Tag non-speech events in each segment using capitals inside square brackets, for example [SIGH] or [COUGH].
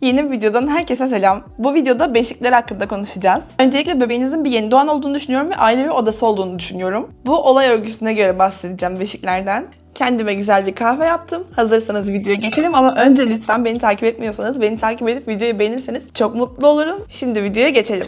Yeni bir videodan herkese selam. Bu videoda beşikler hakkında konuşacağız. Öncelikle bebeğinizin bir yeni doğan olduğunu düşünüyorum ve aile bir odası olduğunu düşünüyorum. Bu olay örgüsüne göre bahsedeceğim beşiklerden. Kendime güzel bir kahve yaptım. Hazırsanız videoya geçelim ama önce lütfen beni takip etmiyorsanız beni takip edip videoyu beğenirseniz çok mutlu olurum. Şimdi videoya geçelim.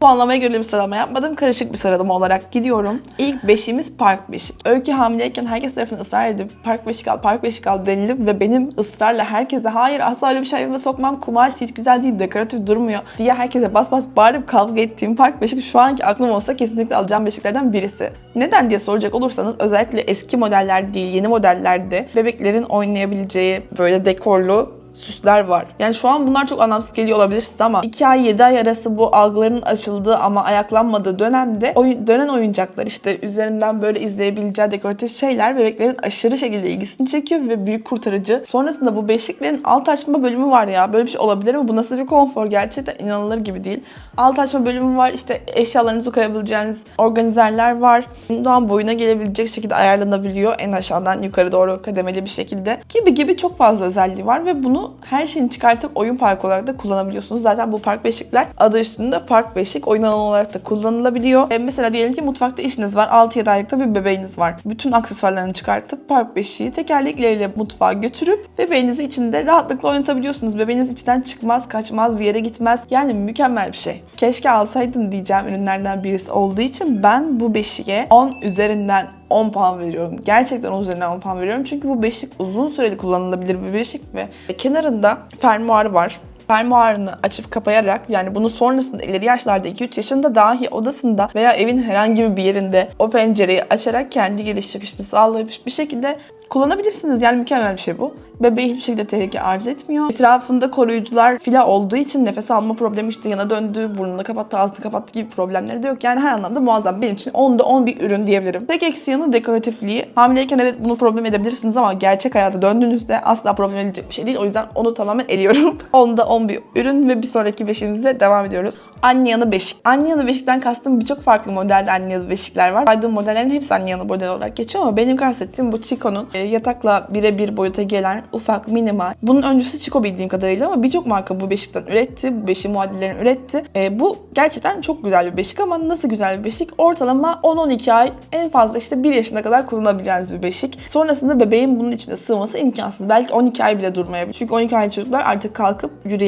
Puanlamaya göre bir sıralama yapmadım. Karışık bir sıralama olarak gidiyorum. İlk beşiğimiz park beşik. Öykü hamileyken herkes tarafından ısrar edip park beşik al, park beşik al denilip ve benim ısrarla herkese hayır asla öyle bir şey evime sokmam. Kumaş hiç güzel değil, dekoratif durmuyor diye herkese bas bas bağırıp kavga ettiğim park beşik şu anki aklım olsa kesinlikle alacağım beşiklerden birisi. Neden diye soracak olursanız özellikle eski modeller değil yeni modellerde bebeklerin oynayabileceği böyle dekorlu süsler var. Yani şu an bunlar çok anlamsız geliyor olabilir size ama 2 ay 7 ay arası bu algıların açıldığı ama ayaklanmadığı dönemde oyun, dönen oyuncaklar işte üzerinden böyle izleyebileceği dekoratif şeyler bebeklerin aşırı şekilde ilgisini çekiyor ve büyük kurtarıcı. Sonrasında bu beşiklerin alt açma bölümü var ya böyle bir şey olabilir mi? Bu nasıl bir konfor? Gerçekten inanılır gibi değil. Alt açma bölümü var işte eşyalarınızı koyabileceğiniz organizerler var. Doğan boyuna gelebilecek şekilde ayarlanabiliyor en aşağıdan yukarı doğru kademeli bir şekilde. Gibi gibi çok fazla özelliği var ve bunu her şeyini çıkartıp oyun parkı olarak da kullanabiliyorsunuz. Zaten bu park beşikler adı üstünde park beşik oyun alanı olarak da kullanılabiliyor. E, mesela diyelim ki mutfakta işiniz var. 6-7 aylıkta bir bebeğiniz var. Bütün aksesuarlarını çıkartıp park beşiği tekerlekleriyle mutfağa götürüp bebeğinizi içinde rahatlıkla oynatabiliyorsunuz. Bebeğiniz içinden çıkmaz, kaçmaz, bir yere gitmez. Yani mükemmel bir şey. Keşke alsaydın diyeceğim ürünlerden birisi olduğu için ben bu beşiğe 10 üzerinden 10 puan veriyorum. Gerçekten 10 üzerinden 10 puan veriyorum. Çünkü bu beşik uzun süreli kullanılabilir bir beşik ve kenarında fermuarı var fermuarını açıp kapayarak yani bunu sonrasında ileri yaşlarda 2-3 yaşında dahi odasında veya evin herhangi bir yerinde o pencereyi açarak kendi giriş çıkışını sağlayıp bir şekilde kullanabilirsiniz. Yani mükemmel bir şey bu. Bebeği hiçbir şekilde tehlike arz etmiyor. Etrafında koruyucular fila olduğu için nefes alma problemi işte yana döndü, burnunu kapattı, ağzını kapattı gibi problemleri de yok. Yani her anlamda muazzam. Benim için 10'da 10 bir ürün diyebilirim. Tek eksi yanı dekoratifliği. Hamileyken evet bunu problem edebilirsiniz ama gerçek hayata döndüğünüzde asla problem edilecek bir şey değil. O yüzden onu tamamen eliyorum. [LAUGHS] 10'da 10 bir ürün ve bir sonraki beşimize devam ediyoruz. Anne yanı beşik. Anne yanı beşikten kastım birçok farklı modelde anne yanı beşikler var. Saydığım modellerin hepsi anne yanı model olarak geçiyor ama benim kastettiğim bu Chico'nun e, yatakla birebir boyuta gelen ufak, minimal. Bunun öncüsü Chico bildiğim kadarıyla ama birçok marka bu beşikten üretti. Bu beşi muadillerini üretti. E, bu gerçekten çok güzel bir beşik ama nasıl güzel bir beşik? Ortalama 10-12 ay en fazla işte 1 yaşına kadar kullanabileceğiniz bir beşik. Sonrasında bebeğin bunun içinde sığması imkansız. Belki 12 ay bile durmayabilir. Çünkü 12 ay çocuklar artık kalkıp yürüyebiliyor.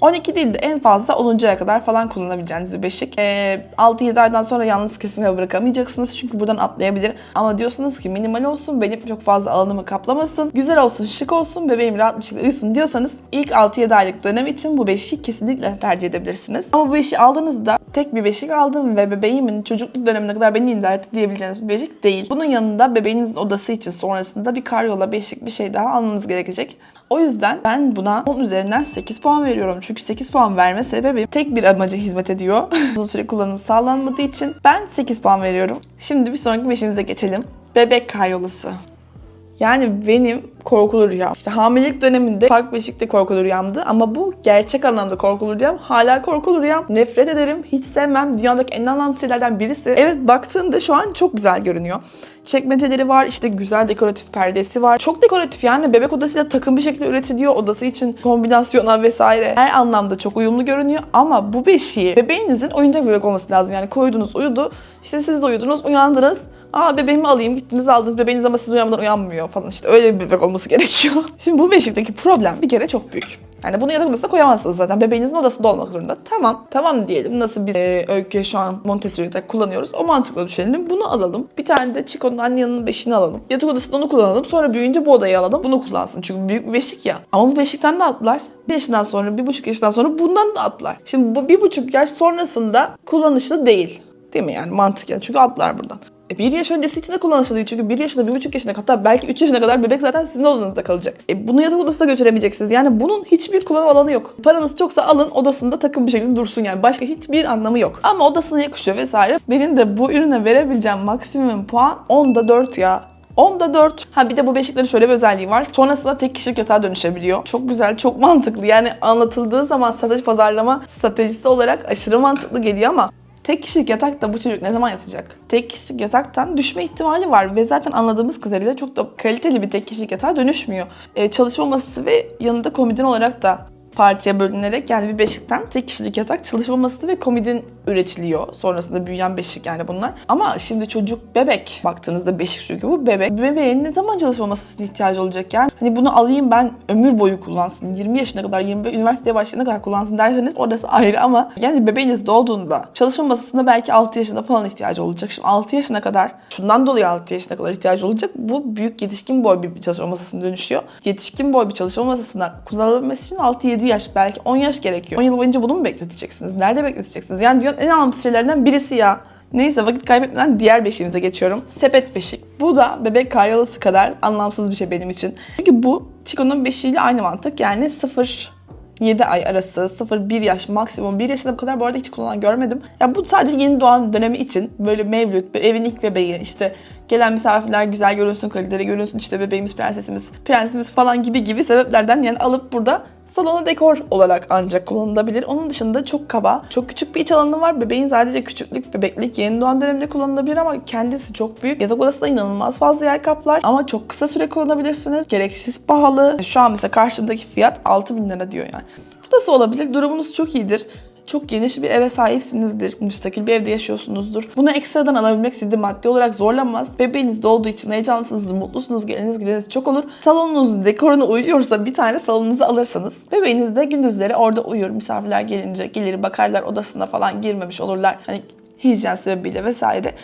12 değil de en fazla 10. aya kadar falan kullanabileceğiniz bir beşik. E, 6-7 aydan sonra yalnız kesinlikle bırakamayacaksınız. Çünkü buradan atlayabilir. Ama diyorsunuz ki minimal olsun, benim çok fazla alanımı kaplamasın, güzel olsun, şık olsun, bebeğim rahat bir şekilde uyusun diyorsanız ilk 6-7 aylık dönem için bu beşiği kesinlikle tercih edebilirsiniz. Ama bu beşiği aldığınızda tek bir beşik aldım ve bebeğimin çocukluk dönemine kadar beni idare etti diyebileceğiniz bir beşik değil. Bunun yanında bebeğinizin odası için sonrasında bir karyola beşik bir şey daha almanız gerekecek. O yüzden ben buna 10 üzerinden 8 puan veriyorum. Çünkü 8 puan verme sebebi tek bir amaca hizmet ediyor. [LAUGHS] Uzun süre kullanım sağlanmadığı için ben 8 puan veriyorum. Şimdi bir sonraki beşimize geçelim. Bebek karyolası. Yani benim korkulu rüyam. İşte hamilelik döneminde park beşikte korkulu rüyamdı ama bu gerçek anlamda korkulu rüyam. Hala korkulu rüyam. Nefret ederim. Hiç sevmem. Dünyadaki en anlamsız şeylerden birisi. Evet baktığında şu an çok güzel görünüyor. Çekmeceleri var, işte güzel dekoratif perdesi var. Çok dekoratif yani bebek odasıyla takım bir şekilde üretiliyor. Odası için kombinasyona vesaire her anlamda çok uyumlu görünüyor. Ama bu beşiği bebeğinizin oyuncak bebek olması lazım. Yani koydunuz uyudu, işte siz de uyudunuz, uyandınız. Aa bebeğimi alayım gittiniz aldınız bebeğiniz ama siz uyanmadan uyanmıyor falan işte öyle bir bebek olması [LAUGHS] gerekiyor. Şimdi bu beşikteki problem bir kere çok büyük. Yani bunu yatak odasına koyamazsınız zaten. Bebeğinizin odasında olmak zorunda. Tamam. Tamam diyelim. Nasıl biz e, öyküye şu an Montessori yatak kullanıyoruz. O mantıkla düşünelim. Bunu alalım. Bir tane de Chico'nun anne yanının beşiğini alalım. Yatak odasında onu kullanalım. Sonra büyüyünce bu odayı alalım. Bunu kullansın. Çünkü büyük bir beşik ya. Ama bu beşikten de atlar. Bir yaşından sonra, bir buçuk yaşından sonra bundan da atlar. Şimdi bu bir buçuk yaş sonrasında kullanışlı değil. Değil mi yani mantıken? Çünkü atlar buradan. E, bir yaş öncesi için de kullanışlı. Çünkü bir yaşında, bir buçuk yaşına hatta belki üç yaşına kadar bebek zaten sizin odanızda kalacak. E, bunu yatak odasına götüremeyeceksiniz. Yani bunun hiçbir kullanım alanı yok. Paranız çoksa alın odasında takım bir şekilde dursun yani. Başka hiçbir anlamı yok. Ama odasına yakışıyor vesaire. Benim de bu ürüne verebileceğim maksimum puan 10'da 4 ya. 10'da 4. Ha bir de bu beşiklerin şöyle bir özelliği var. Sonrasında tek kişilik yatağa dönüşebiliyor. Çok güzel, çok mantıklı. Yani anlatıldığı zaman satış pazarlama stratejisi olarak aşırı mantıklı geliyor ama Tek kişilik yatakta bu çocuk ne zaman yatacak? Tek kişilik yataktan düşme ihtimali var ve zaten anladığımız kadarıyla çok da kaliteli bir tek kişilik yatağa dönüşmüyor. Ee, çalışma masası ve yanında komodin olarak da parçaya bölünerek yani bir beşikten tek kişilik yatak çalışma masası ve komodin üretiliyor. Sonrasında büyüyen beşik yani bunlar. Ama şimdi çocuk bebek. Baktığınızda beşik çünkü bu bebek. Bebeğin ne zaman çalışma masasına ihtiyacı olacak yani? Hani bunu alayım ben ömür boyu kullansın. 20 yaşına kadar, 25 üniversiteye başlayana kadar kullansın derseniz orası ayrı ama yani bebeğiniz doğduğunda çalışma masasında belki 6 yaşında falan ihtiyacı olacak. Şimdi 6 yaşına kadar şundan dolayı 6 yaşına kadar ihtiyacı olacak. Bu büyük yetişkin boy bir çalışma masasına dönüşüyor. Yetişkin boy bir çalışma masasına kullanılabilmesi için 6-7 yaş belki 10 yaş gerekiyor. 10 yıl boyunca bunu mu bekleteceksiniz? Nerede bekleteceksiniz? Yani dünyanın en anlamsız şeylerinden birisi ya. Neyse vakit kaybetmeden diğer beşiğimize geçiyorum. Sepet beşik. Bu da bebek karyolası kadar anlamsız bir şey benim için. Çünkü bu Chico'nun beşiğiyle aynı mantık. Yani 0 7 ay arası 0-1 yaş maksimum 1 yaşında bu kadar bu arada hiç kullanan görmedim. Ya bu sadece yeni doğan dönemi için böyle mevlüt, evin ilk bebeği işte gelen misafirler güzel görünsün, kaliteli görünsün işte bebeğimiz, prensesimiz, prensimiz falan gibi gibi sebeplerden yani alıp burada salona dekor olarak ancak kullanılabilir. Onun dışında çok kaba, çok küçük bir iç alanı var. Bebeğin sadece küçüklük, bebeklik, yeni doğan döneminde kullanılabilir ama kendisi çok büyük. Yatak odasında inanılmaz fazla yer kaplar ama çok kısa süre kullanabilirsiniz. Gereksiz pahalı. Şu an mesela karşımdaki fiyat 6000 lira diyor yani. Bu nasıl olabilir? Durumunuz çok iyidir çok geniş bir eve sahipsinizdir. Müstakil bir evde yaşıyorsunuzdur. Bunu ekstradan alabilmek sizi maddi olarak zorlamaz. Bebeğiniz doğduğu için heyecanlısınızdır, mutlusunuz, geliniz gideniz çok olur. Salonunuz dekoruna uyuyorsa bir tane salonunuzu alırsanız bebeğiniz de gündüzleri orada uyur. Misafirler gelince gelir bakarlar odasına falan girmemiş olurlar. Hani hijyen sebebiyle vesaire.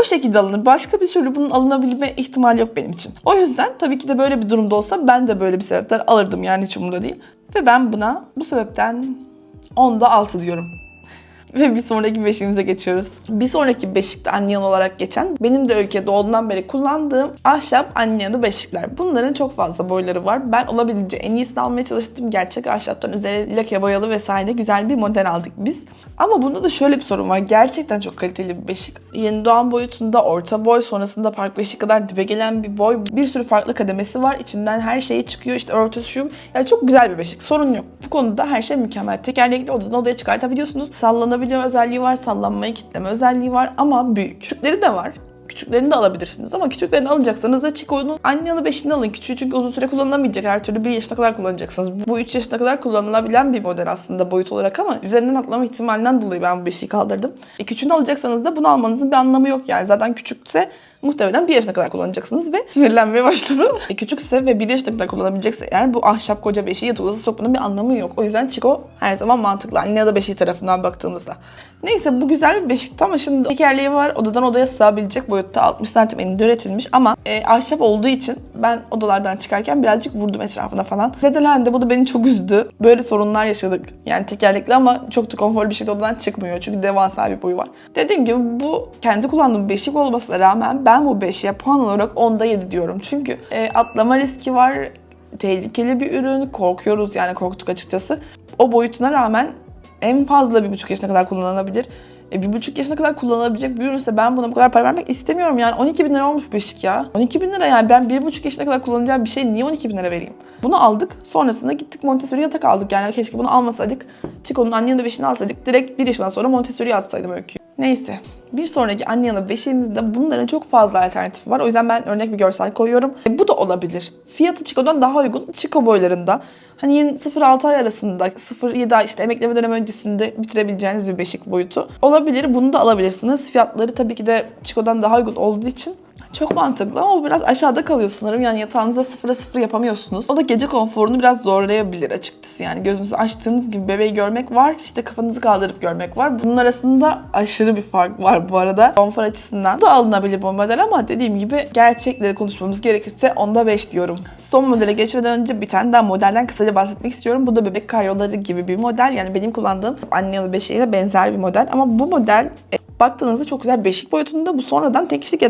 O şekilde alınır. Başka bir türlü bunun alınabilme ihtimali yok benim için. O yüzden tabii ki de böyle bir durumda olsa ben de böyle bir sebepten alırdım yani hiç umurumda değil. Ve ben buna bu sebepten 10'da 6 diyorum. [LAUGHS] Ve bir sonraki beşiğimize geçiyoruz. Bir sonraki beşikte anneyan olarak geçen, benim de ülkede olduğundan beri kullandığım ahşap anneyanı beşikler. Bunların çok fazla boyları var. Ben olabildiğince en iyisini almaya çalıştım. Gerçek ahşaptan üzeri lake boyalı vesaire güzel bir model aldık biz. Ama bunda da şöyle bir sorun var. Gerçekten çok kaliteli bir beşik. Yeni doğan boyutunda orta boy, sonrasında park beşik kadar dibe gelen bir boy. Bir sürü farklı kademesi var. İçinden her şeyi çıkıyor. İşte örtüsü şu. Yani çok güzel bir beşik. Sorun yok. Bu konuda her şey mükemmel. Tekerlekli odadan odaya çıkartabiliyorsunuz. Sallanabiliyor özelliği var, sallanmayı kitleme özelliği var ama büyük. Küçükleri de var. Küçüklerini de alabilirsiniz ama küçüklerini alacaksanız da Chico'nun anne yanı beşini alın. Küçüğü çünkü uzun süre kullanılamayacak. Her türlü 1 yaşına kadar kullanacaksınız. Bu 3 yaşına kadar kullanılabilen bir model aslında boyut olarak ama üzerinden atlama ihtimalinden dolayı ben bu beşiği kaldırdım. E küçüğünü alacaksanız da bunu almanızın bir anlamı yok yani. Zaten küçükse muhtemelen 1 yaşına kadar kullanacaksınız ve sinirlenmeye başladım. E, küçükse ve 1 yaşına kadar kullanabilecekse eğer bu ahşap koca beşiği yatak odasına sokmanın bir anlamı yok. O yüzden Chico her zaman mantıklı. Anne ya da beşiği tarafından baktığımızda. Neyse bu güzel bir beşikti ama şimdi tekerleği var. Odadan odaya sığabilecek boyutta 60 santim eninde üretilmiş ama e, ahşap olduğu için ben odalardan çıkarken birazcık vurdum etrafına falan. Dedelendi bu da beni çok üzdü. Böyle sorunlar yaşadık. Yani tekerlekli ama çok da konforlu bir şekilde odadan çıkmıyor. Çünkü devasa bir boyu var. Dediğim gibi bu kendi kullandığım beşik olmasına rağmen ben bu beşiğe puan olarak 10'da 7 diyorum. Çünkü e, atlama riski var. Tehlikeli bir ürün. Korkuyoruz yani korktuk açıkçası. O boyutuna rağmen en fazla bir buçuk yaşına kadar kullanılabilir. E, bir buçuk yaşına kadar kullanılabilecek bir ürünse ben buna bu kadar para vermek istemiyorum yani. 12 bin lira olmuş beşik ya. 12 bin lira yani ben bir buçuk yaşına kadar kullanacağım bir şey niye 12 bin lira vereyim? Bunu aldık. Sonrasında gittik Montessori yatak aldık. Yani keşke bunu almasaydık. Chico'nun anne yanı beşini alsaydık. Direkt bir yaşından sonra Montessori atsaydım öyküyü. Neyse. Bir sonraki anne yanı beşiğimizde bunların çok fazla alternatifi var. O yüzden ben örnek bir görsel koyuyorum. E, bu da olabilir. Fiyatı Chico'dan daha uygun. Chico boylarında. Hani yeni 0-6 ay arasında, 0-7 ay işte emekleme dönemi öncesinde bitirebileceğiniz bir beşik boyutu. Olabilir. Bunu da alabilirsiniz. Fiyatları tabii ki de Chico'dan daha uygun olduğu için çok mantıklı ama biraz aşağıda kalıyor sanırım. Yani yatağınızda sıfıra sıfır yapamıyorsunuz. O da gece konforunu biraz zorlayabilir açıkçası. Yani gözünüzü açtığınız gibi bebeği görmek var. işte kafanızı kaldırıp görmek var. Bunun arasında aşırı bir fark var bu arada. Konfor açısından. Da alınabilir bu model ama dediğim gibi gerçekleri konuşmamız gerekirse onda 5 diyorum. Son modele geçmeden önce bir tane daha modelden kısaca bahsetmek istiyorum. Bu da bebek karyoları gibi bir model. Yani benim kullandığım anne yalı beşiğiyle benzer bir model. Ama bu model baktığınızda çok güzel beşik boyutunda. Bu sonradan tek kişilik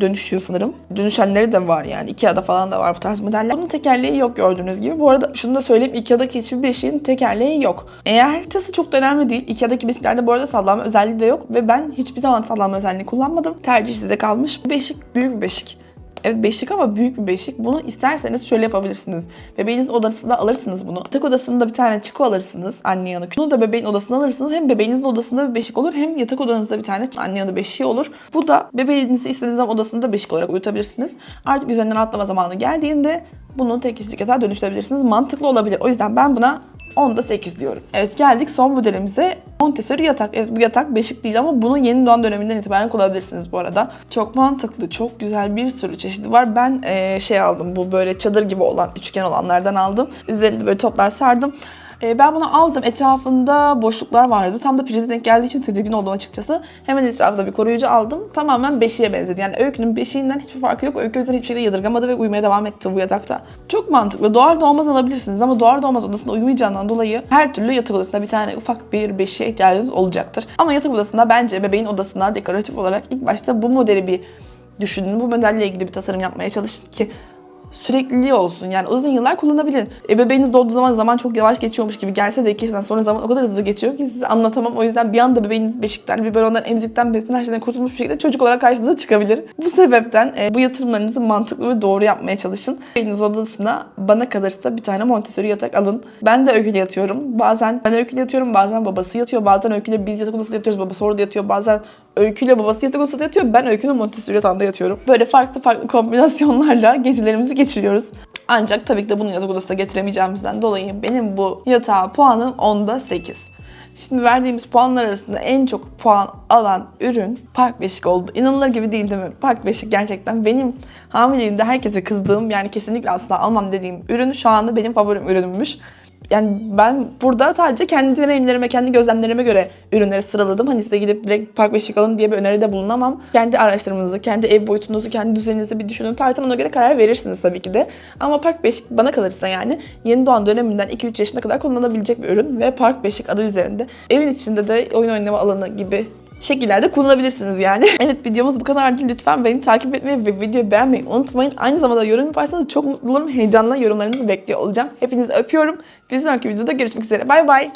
dönüşüyor sanırım. Dönüşenleri de var yani. Ikea'da falan da var bu tarz modeller. Bunun tekerleği yok gördüğünüz gibi. Bu arada şunu da söyleyeyim. Ikea'daki hiçbir beşiğin tekerleği yok. Eğer açısı çok da önemli değil. Ikea'daki beşiklerde bu arada sallanma özelliği de yok. Ve ben hiçbir zaman sallanma özelliği kullanmadım. Tercih size kalmış. Beşik büyük bir beşik. Evet beşik ama büyük bir beşik. Bunu isterseniz şöyle yapabilirsiniz. Bebeğiniz odasında alırsınız bunu. Yatak odasında bir tane çiko alırsınız anne yanı. Bunu da bebeğin odasına alırsınız. Hem bebeğinizin odasında bir beşik olur hem yatak odanızda bir tane anne yanı beşiği olur. Bu da bebeğinizi istediğiniz zaman odasında beşik olarak uyutabilirsiniz. Artık üzerinden atlama zamanı geldiğinde bunu tek kişilik yatağa dönüştürebilirsiniz. Mantıklı olabilir. O yüzden ben buna 10'da 8 diyorum. Evet geldik son modelimize. Montessori yatak. Evet bu yatak beşik değil ama bunu yeni doğan döneminden itibaren kullanabilirsiniz bu arada. Çok mantıklı, çok güzel bir sürü çeşidi var. Ben eee, şey aldım bu böyle çadır gibi olan, üçgen olanlardan aldım. Üzerinde böyle toplar sardım. Eee, ben bunu aldım. Etrafında boşluklar vardı. Tam da prize denk geldiği için tedirgin oldum açıkçası. Hemen etrafında bir koruyucu aldım. Tamamen beşiğe benzedi. Yani öykünün beşiğinden hiçbir farkı yok. Öykü yüzden hiçbir şeyde yadırgamadı ve uyumaya devam etti bu yatakta. Çok mantıklı. Doğar doğmaz alabilirsiniz ama doğar doğmaz odasında uyumayacağından dolayı her türlü yatak odasında bir tane ufak bir beşiğe ihtiyacınız olacaktır. Ama yatak odasında bence bebeğin odasına dekoratif olarak ilk başta bu modeli bir düşünün. Bu modelle ilgili bir tasarım yapmaya çalışın ki sürekliliği olsun. Yani uzun yıllar kullanabilin. Ebeveyniniz doğduğu zaman zaman çok yavaş geçiyormuş gibi gelse de iki yaşından sonra zaman o kadar hızlı geçiyor ki size anlatamam. O yüzden bir anda bebeğiniz beşikten, biberondan, emzikten, besin her şeyden kurtulmuş bir şekilde çocuk olarak karşınıza çıkabilir. Bu sebepten e, bu yatırımlarınızı mantıklı ve doğru yapmaya çalışın. Bebeğiniz odasına bana kalırsa bir tane Montessori yatak alın. Ben de öyküyle yatıyorum. Bazen ben öyküyle yatıyorum, bazen babası yatıyor. Bazen öyküyle biz yatak odasında yatıyoruz, babası orada yatıyor. Bazen öyküyle babası yatak odasında yatıyor. Ben öykünün Montessori yatağında yatıyorum. Böyle farklı farklı kombinasyonlarla gecelerimizi geçiriyoruz. Ancak tabii ki de bunu yatak odasına getiremeyeceğimizden dolayı benim bu yatağa puanım 10'da 8. Şimdi verdiğimiz puanlar arasında en çok puan alan ürün Park Beşik oldu. İnanılır gibi değil değil mi? Park Beşik gerçekten benim hamileliğimde herkese kızdığım yani kesinlikle asla almam dediğim ürün şu anda benim favorim ürünümmüş. Yani ben burada sadece kendi deneyimlerime, kendi gözlemlerime göre ürünleri sıraladım. Hani size gidip direkt Park Beşik alın diye bir öneride bulunamam. Kendi araştırmanızı, kendi ev boyutunuzu, kendi düzeninizi bir düşünün. Tartın ona göre karar verirsiniz tabii ki de. Ama Park Beşik bana kalırsa yani yeni doğan döneminden 2-3 yaşına kadar kullanılabilecek bir ürün. Ve Park Beşik adı üzerinde evin içinde de oyun oynama alanı gibi şekillerde kullanabilirsiniz yani. [LAUGHS] evet videomuz bu kadardı. Lütfen beni takip etmeyi ve videoyu beğenmeyi unutmayın. Aynı zamanda yorum yaparsanız çok mutlu olurum. Heyecanla yorumlarınızı bekliyor olacağım. Hepinizi öpüyorum. Bir sonraki videoda görüşmek üzere. Bay bay.